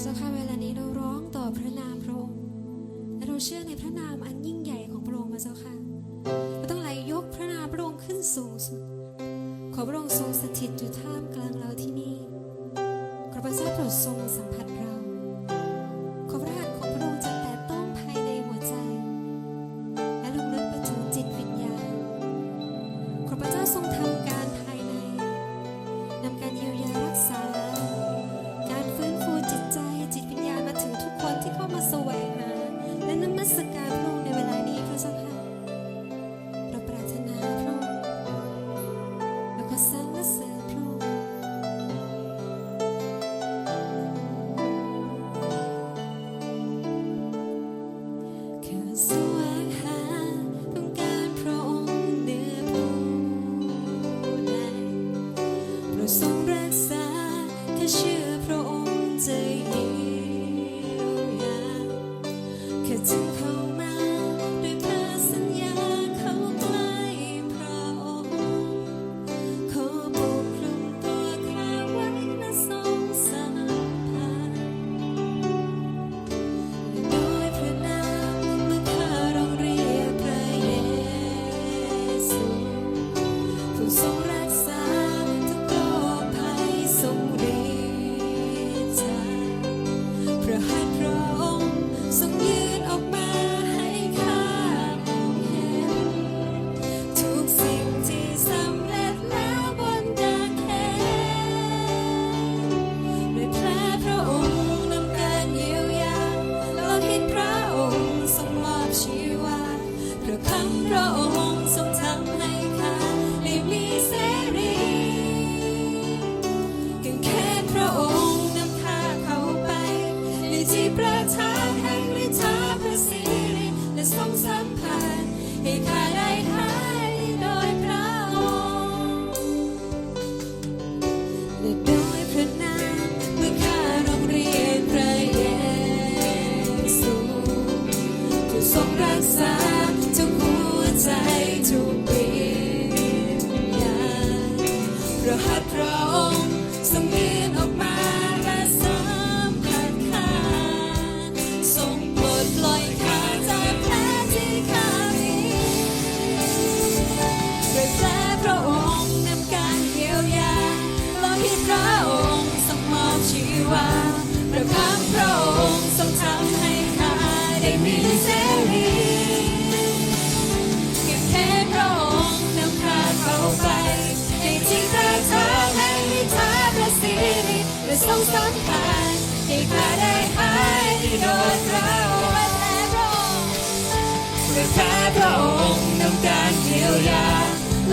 เจ้าค่ะเวลานี้เราร้องต่อพระนามพระองค์และเราเชื่อในพระนามอันยิ่งใหญ่ของพระองค์มาเจ้าค่ะเราต้องไหลยกพระนามพระองค์ขึ้นสูงสุดขอพระองค์ทรงสถิตอยู่ท่ามกลางเราที่นี่ขอพระเจ้าโปรดทรงสัมผัสเรา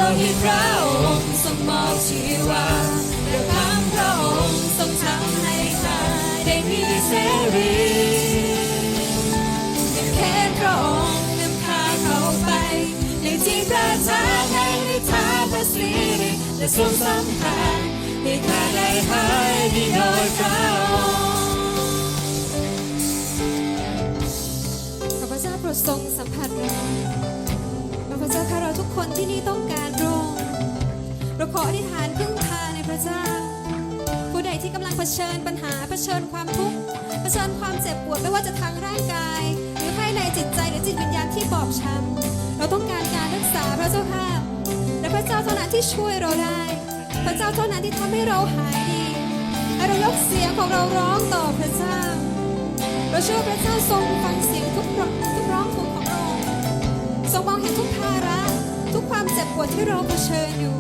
โลหิตพระองค์ทรงมอบชีวาด้วยคำพระองค์ทรงทำให้ข้าได้มีเสรีแค่พระองค์นำข้าเข้าไป ในที่ประทับแห่งนิทาพระสิริและทรงสัมผัสให้ข้าได้หายดีโดยพระองค์ขอพระเจ้าโปรดทรงสัมผัสเรา พระเจ้าข้าเราทุกคนที่นี่ต้องการพระองค์เราขออธิษฐานพึ่งพาในพระเจ้า ผู้ใดที่กำลังเผชิญปัญหาเผชิญความทุกข์เผชิญความเจ็บปวดไม่ว่าจะทางร่างกาย หรือภายในจิตใจหรือจิตวิญญาณที่บอบช้ำเราต้องการการรักษาพระเจ้าค่ะและพระเจ้าเท่านั้นที่ช่วยเราได้ พระเจ้าเท่านั้นที่ทำให้เราหายดีให้เรายกเสียงของเราร้องต่อพระเจ้าเราเชื่อพระเจ้าทรงฟังเสียงทุกร้องทุกร้องทุกข์ของ ทรงมองเห็นทุกภาระ ทุกความเจ็บปวดที่เราเผชิญอยู่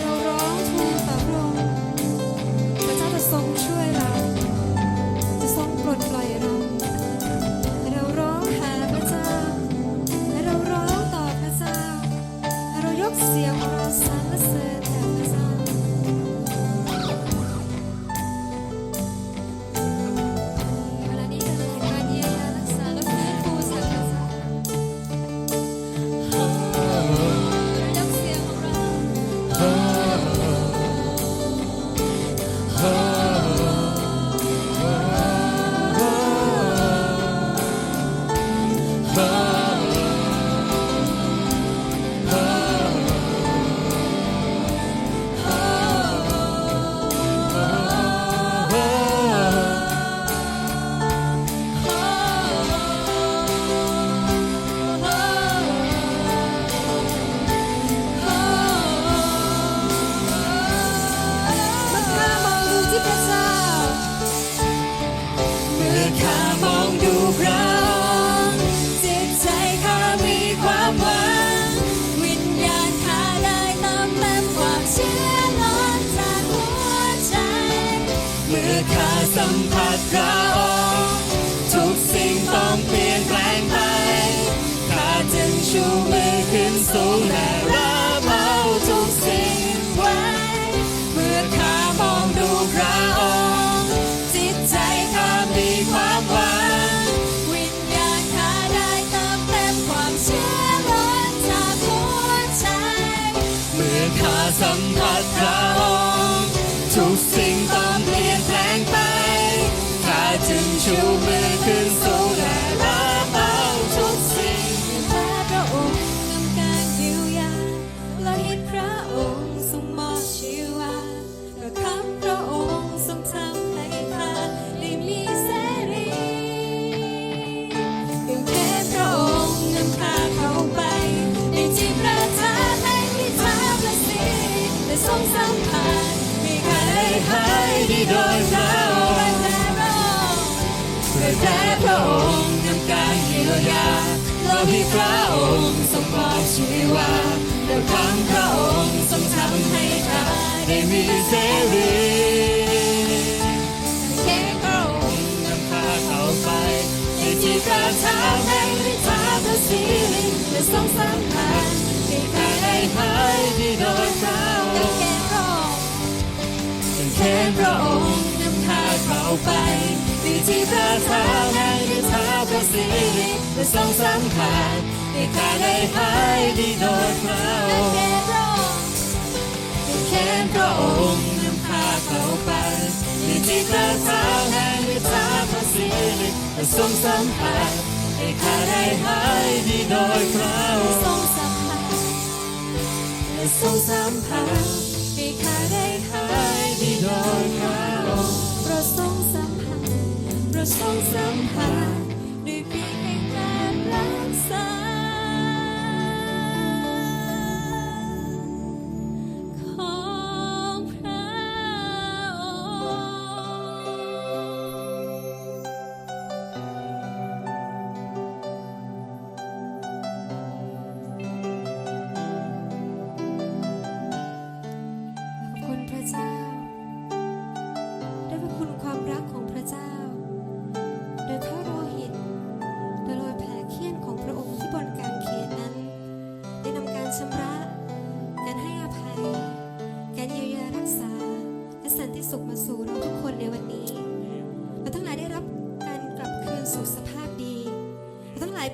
เราร้องทูลต่อพระองค์พระเจ้าจะทรงช่วยเรา above. สัมผัสพระองค์ทุกสิ่งต้องเปลี่ยนแปลงไปข้าจึงชูมือายดีโดยพระองค์และพระองค์เพื่อแด่พระองค์นำการเยียวยาเราให้พระองค์ทรงมอบชีวาแล้วคำพระองค์ทรงทำให้ข้าได้มีเสรีแค่พระองค์นำพาเข้าไปในที่ประทับแห่งฤทธาพระสิริและทรงสัมผัสให้ข้าได้หายดีโดยพระองค์ แค่พระองค์นพระองค์นำพาเขาไปในที่ประทับแห่งฤทธาพระสิริและทรงสัมผัสให้ข้าได้หายดีโดยพระองค์แค่พระองค์เป็นพระองค์นำพาเขาไปในที่ประทับแห่งฤทธาพระสิริและทรงสัมผัสให้ข้าได้หายดีโดยพระองค์ทรงสัมผัสและทรงสัมผัส ให้ข้าได้หายดีโดยพระองปรดทรงสัมผัสปรดทรงสัมผัส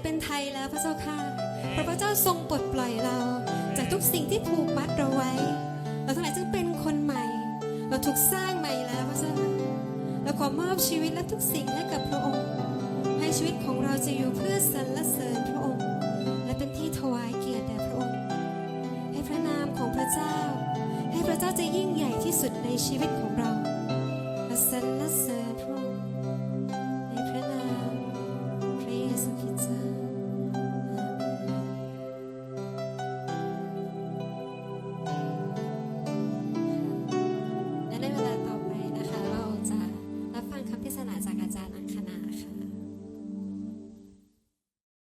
เป็นไทยแล้วพระเจ้าค่ะเพราะพระเจ้าทรงปลดปล่อยเรา จากทุกสิ่งที่ผูกมัดเราไว้ เราทั้งหลายจึงเป็นคนใหม่ เราถูกสร้างใหม่แล้วพระเจ้าเราขอมอบชีวิตและทุกสิ่งให้กับพระองค์ ให้ชีวิตของเราจะอยู่เพื่อสรรเสริญพระองค์ และเป็นที่ถวายเกียรติแด่พระองค์ ให้พระนามของพระเจ้า ให้พระเจ้าจะยิ่งใหญ่ที่สุดในชีวิตของเรา